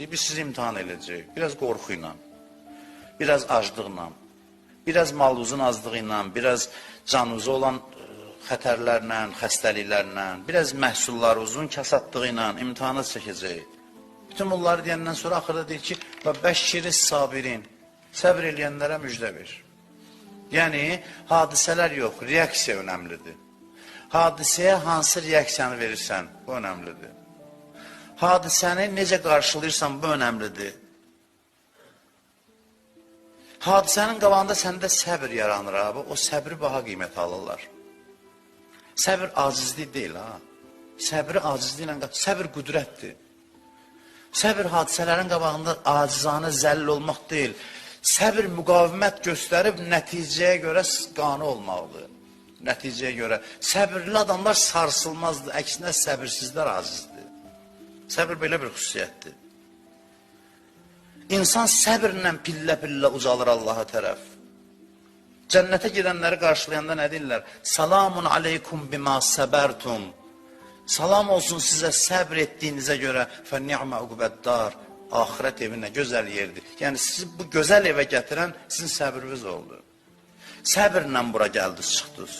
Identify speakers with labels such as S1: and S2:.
S1: Deyir, biz sizi imtihan edəcəyik. Biraz qorxu ilə, biraz aclıqla, biraz malınızın azlığı ilə, biraz canınıza olan e, xətərlərlə, xəstəliklərlə, biraz məhsullarınızın kasadlığı ilə imtihana çəkəcəyik. Bütün bunları deyəndən sonra axırda deyir ki, və bəşşiri sabirin, səbr eləyənlərə müjdə ver. Yəni, hadisələr yox, reaksiya önəmlidir. Hadisəyə hansı reaksiyanı verirsən, bu önəmlidir. Hadisəni necə qarşılayırsan, bu önəmlidir. Hadisənin qabağında səndə səbr yaranır abi, o səbri baha qiymət alırlar. Səbr acizlik deyil ha. Səbri acizliklə, səbr qüdrətdir. Səbr hadisələrin qabağında acizanə zəll olmaq deyil. Səbr müqavimət göstərib nəticəyə görə qane olmalıdır. Nəticəyə görə. Səbirli adamlar sarsılmazdır. Əksinə səbirsizlər acizdir. Səbr belə bir xüsusiyyətdir. İnsan səbrlə pillə-pillə ucalır Allaha tərəf. Cənnətə girənləri qarşılayanda nə deyirlər? Salamun aleykum bima səbərtum. Salam olsun sizə səbr etdiyinizə görə fə ni'mə uqbəddar. Axirət evi nə gözəl yerdir. Yəni sizi bu gözəl evə gətirən sizin səbriniz oldu. Səbrlə bura gəldiniz, çıxdınız.